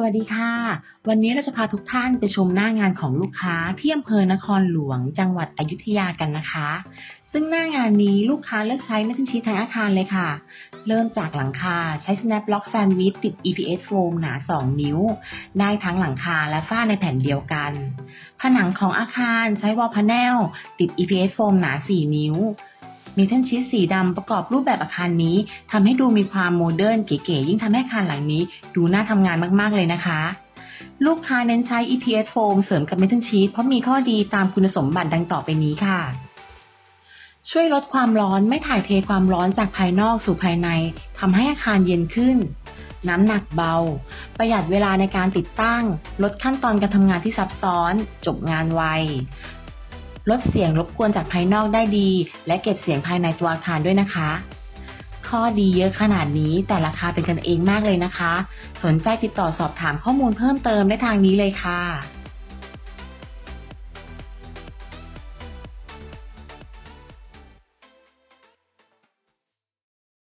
สวัสดีค่ะ วันนี้เราจะพาทุกท่านไปชมหน้างานของลูกค้าที่อำเภอนครหลวง จังหวัดอยุธยากันนะคะ ซึ่งหน้างานนี้ลูกค้าเลือกใช้ไม่ทิ้งชี้ทั้งอาคารเลยค่ะ เริ่มจากหลังคาใช้ Snap Lock Sandwich ติด EPS Foam หนา 2 นิ้ว ได้ทั้งหลังคาและฝ้าในแผ่นเดียวกัน ผนังของอาคารใช้ Wall Panel ติด EPS Foam หนา 4 นิ้ว มีเทนชีสสีดำประกอบรูปแบบอาคารนี้ทำให้ดูมีความโมเดิร์นเก๋ๆยิ่งทำให้อาคารหลังนี้ ดูน่าทำงานมากๆเลยนะคะ ลูกค้าเน้นใช้ EPS foam เสริมกับเมทัลชีสเพราะมีข้อดีตามคุณสมบัติดังต่อไปนี้ค่ะช่วยลดความร้อนไม่ถ่ายเทความร้อนจากภายนอกสู่ภายในทำให้อาคารเย็นขึ้น น้ำหนักเบา ประหยัดเวลาในการติดตั้ง ลดขั้นตอนการทำงานที่ซับซ้อน จบงานไว ลดเสียงรบกวนจากภายนอกได้ดี และเก็บเสียงภายในตัวอาคารด้วยนะคะ ข้อดีเยอะขนาดนี้แต่ราคาเป็นกันเองมากเลยนะคะ สนใจติดต่อสอบถามข้อมูลเพิ่มเติมได้ทางนี้เลยค่ะ